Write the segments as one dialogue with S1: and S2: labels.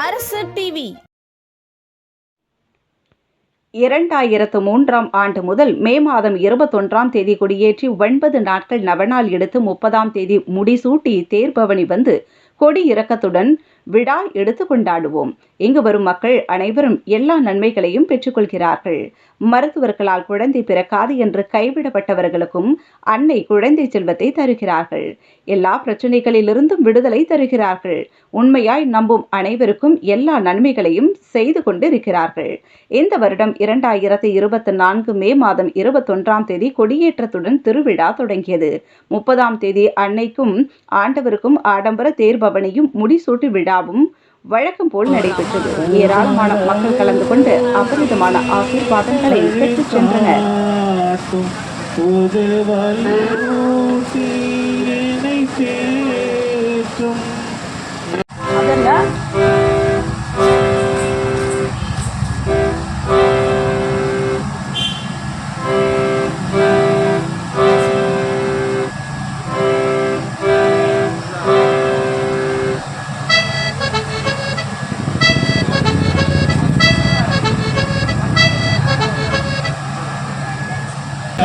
S1: அரசு டிவி
S2: இரண்டாயிரத்து மூன்றாம் ஆண்டு முதல் மே மாதம் இருபத்தொன்றாம் தேதி கொடியேற்றி ஒன்பது நாட்கள் நவநாள் எடுத்து முப்பதாம் தேதி முடிசூட்டி தேர்பவனி வந்து கொடி இறக்கத்துடன் விழா எடுத்து கொண்டாடுவோம். இங்கு வரும் மக்கள் அனைவரும் எல்லா நன்மைகளையும் பெற்றுக்கொள்கிறார்கள். மருத்துவர்களால் குழந்தை பிறக்காது என்று கைவிடப்பட்டவர்களுக்கும் அன்னை குழந்தை செல்வத்தை தருகிறார்கள். எல்லா பிரச்சனைகளிலிருந்தும் விடுதலை தருகிறார்கள். உண்மையாய் நம்பும் அனைவருக்கும் எல்லா நன்மைகளையும் செய்து கொண்டு இருக்கிறார்கள் இந்த வருடம் இரண்டாயிரத்தி இருபத்தி நான்கு மே மாதம் இருபத்தொன்றாம் தேதி கொடியேற்றத்துடன் திருவிழா தொடங்கியது. முப்பதாம் தேதி அன்னைக்கும் ஆண்டவருக்கும் ஆடம்பர தேர்பவனியும் முடிசூட்டு விழாவும் வழக்கம் போல் நடைபெற்றது. ஏராளமான மக்கள் கலந்து கொண்டு அபரிதமான ஆசீர்வாதங்களை பெற்றுச் சென்றனர்.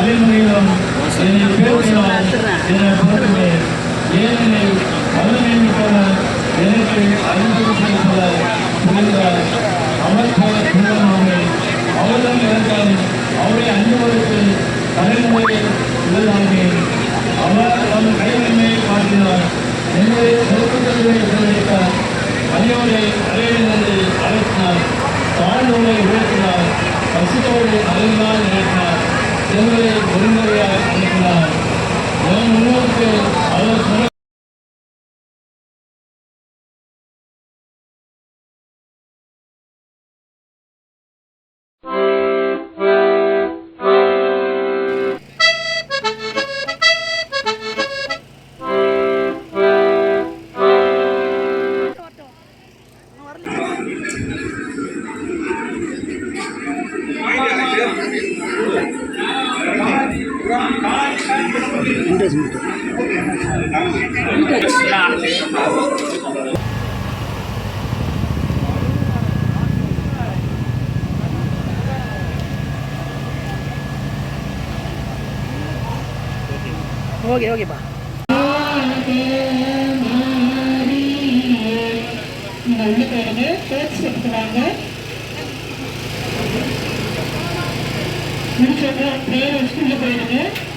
S3: தலைமுறையிலும் என்னை பேசினால் என்னை பொறுத்துவேன் ஏனெனில் வல்லமை மிக்கவர் எனக்கு அறிவுறுத்தல் புரிந்தார் அவர் போல புரிதமாமே அவர்தான் இருந்தால் அவரை அன்புவதற்கு தலைமுறையில் இதுதாமே அவர் தம் கைவன்மையை காட்டினார். என்னை செலுத்துதல்களை செலவிட்டார் அனைவரை அலையிலிருந்து அழைத்தார். தாழ்ந்தோரை உயர்த்தினார். பசித்தோரை அலைந்தால் நினைத்தார் எங்களை ஒருமுறையாக அனுப்பினார் என் முன்னோருக்கு
S4: 인터넷 인터. 인터. 여기 여기 봐. 우리 저거 배를
S5: 숨겨버리네.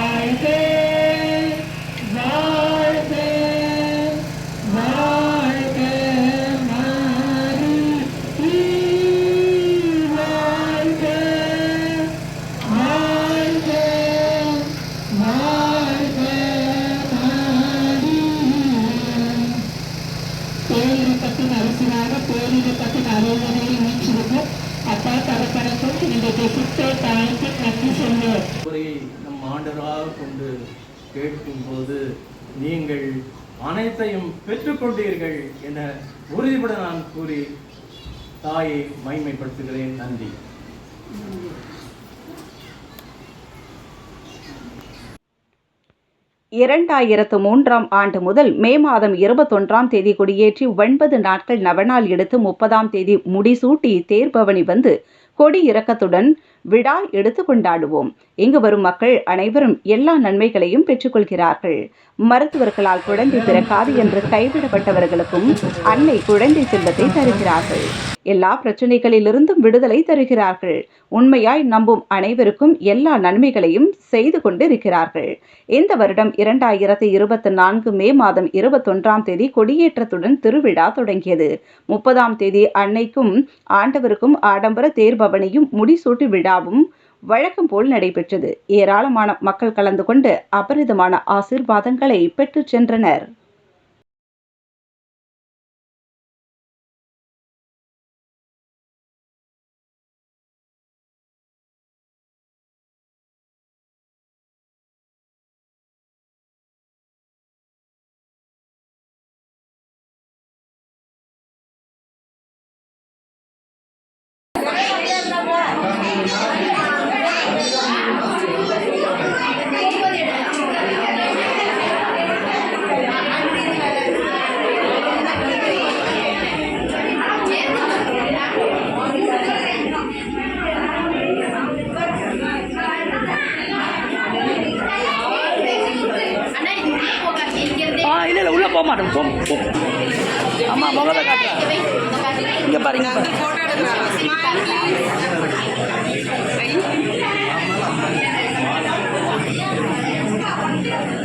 S5: நம் ஆண்டராக கொண்டு கேட்கும்போது நீங்கள் அனைத்தையும் பெற்றுக்கொண்டீர்கள் என உறுதிபட நான் கூறி தாயை மைமைப்படுத்துகிறேன் நன்றி.
S2: இரண்டாயிரத்து மூன்றாம் ஆண்டு முதல் மே மாதம் இருபத்தொன்றாம் தேதி கொடியேற்றி ஒன்பது நாட்கள் நவநாள் எடுத்து முப்பதாம் தேதி முடிசூட்டி தேர்பவனி வந்து கொடி இறக்கத்துடன் விழா எடுத்து கொண்டாடுவோம். இங்கு வரும் மக்கள் அனைவரும் எல்லா நன்மைகளையும் பெற்றுக்கொள்கிறார்கள். மருத்துவர்களால் குழந்தை பிறக்காது என்று கைவிடப்பட்டவர்களுக்கும் அன்னை குழந்தை செல்வத்தை தருகிறார்கள். எல்லா பிரச்சனைகளிலிருந்தும் விடுதலை தருகிறார்கள். உண்மையாய் நம்பும் அனைவருக்கும் எல்லா நன்மைகளையும் செய்து கொண்டு இருக்கிறார்கள் இந்த வருடம் இரண்டாயிரத்தி இருபத்தி நான்கு மே மாதம் இருபத்தொன்றாம் தேதி கொடியேற்றத்துடன் திருவிழா தொடங்கியது. முப்பதாம் தேதி அன்னைக்கும் ஆண்டவருக்கும் ஆடம்பர தேர்பவனியும் முடிசூட்டு விழாவும் வழக்கம் போல் நடைபெற்றது. ஏராளமான மக்கள் கலந்து கொண்டு அபரிதமான ஆசீர்வாதங்களை பெற்றுச் சென்றனர்.
S1: இல்லை இல்லை உள்ளே போக மாட்டோம். போ போ. அம்மா முகத்தை காட்டுறேன் இங்கே பாருங்க.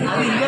S6: அது இங்கே